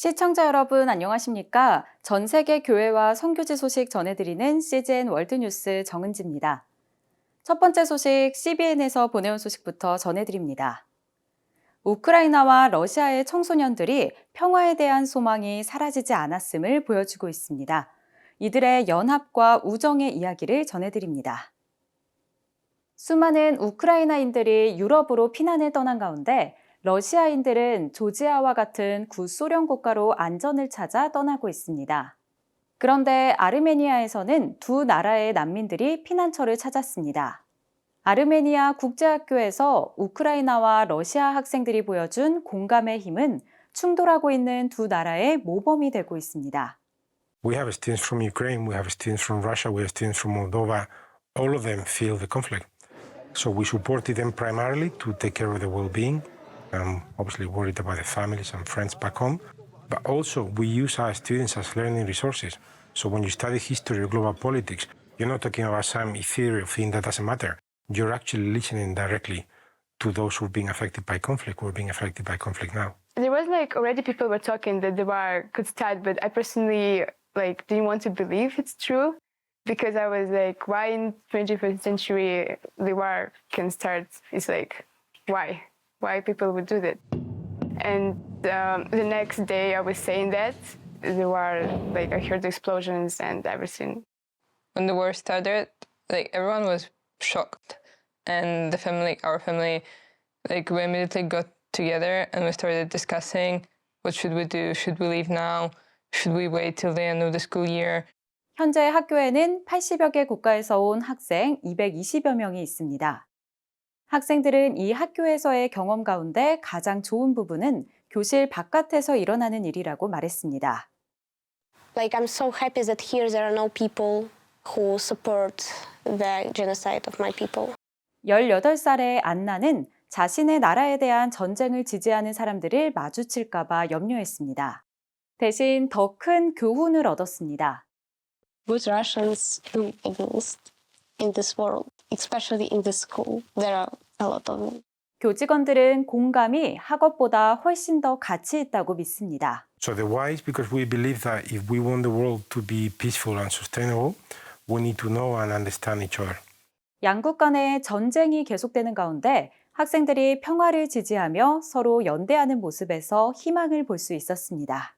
시청자 여러분 안녕하십니까? 전 세계 교회와 선교지 소식 전해드리는 CGN 월드뉴스 정은지입니다. 첫 번째 소식 CBN에서 보내온 소식부터 전해드립니다. 우크라이나와 러시아의 청소년들이 평화에 대한 소망이 사라지지 않았음을 보여주고 있습니다. 이들의 연합과 우정의 이야기를 전해드립니다. 수많은 우크라이나인들이 유럽으로 피난을 떠난 가운데 러시아인들은 조지아와 같은 구소련 국가로 안전을 찾아 떠나고 있습니다. 그런데 아르메니아에서는 두 나라의 난민들이 피난처를 찾았습니다. 아르메니아 국제학교에서 우크라이나와 러시아 학생들이 보여준 공감의 힘은 충돌하고 있는 두 나라의 모범이 되고 있습니다. We have students from Ukraine, we have students from Russia, we have students from Moldova. All of them feel the conflict. So we supported them primarily to take care of their well-being. I'm obviously worried about the families and friends back home. But also we use our students as learning resources. So when you study history or global politics, you're not talking about some ethereal thing that doesn't matter. You're actually listening directly to those who are being affected by conflict, who are being affected by conflict now. There was like already people were talking that the war could start, but I personally like didn't want to believe it's true because I was like, why in 21st century the war can start? It's like, why? Why people would do that? And um, the next day I was saying that the war, like I heard the explosions and everything. when the war started, like everyone was shocked, and the family, our family, like we immediately got together and we started discussing what should we do? Should we leave now? Should we wait till the end of the school year? 현재 학교에는 80여 개 국가에서 온 학생 220여 명이 있습니다. 학생들은 이 학교에서의 경험 가운데 가장 좋은 부분은 교실 바깥에서 일어나는 일이라고 말했습니다. Like I'm so happy that here there are no people who support the genocide of my people. 18살의 안나는 자신의 나라에 대한 전쟁을 지지하는 사람들을 마주칠까봐 염려했습니다. 대신 더 큰 교훈을 얻었습니다. What Russians do exist in this world, especially in this school. There are a lot of them. 교직원들은 공감이 학업보다 훨씬 더 가치 있다고 믿습니다. So the why is because we believe that if we want the world to be peaceful and sustainable, we need to know and understand each other. 양국 간의 전쟁이 계속되는 가운데 학생들이 평화를 지지하며 서로 연대하는 모습에서 희망을 볼 수 있었습니다.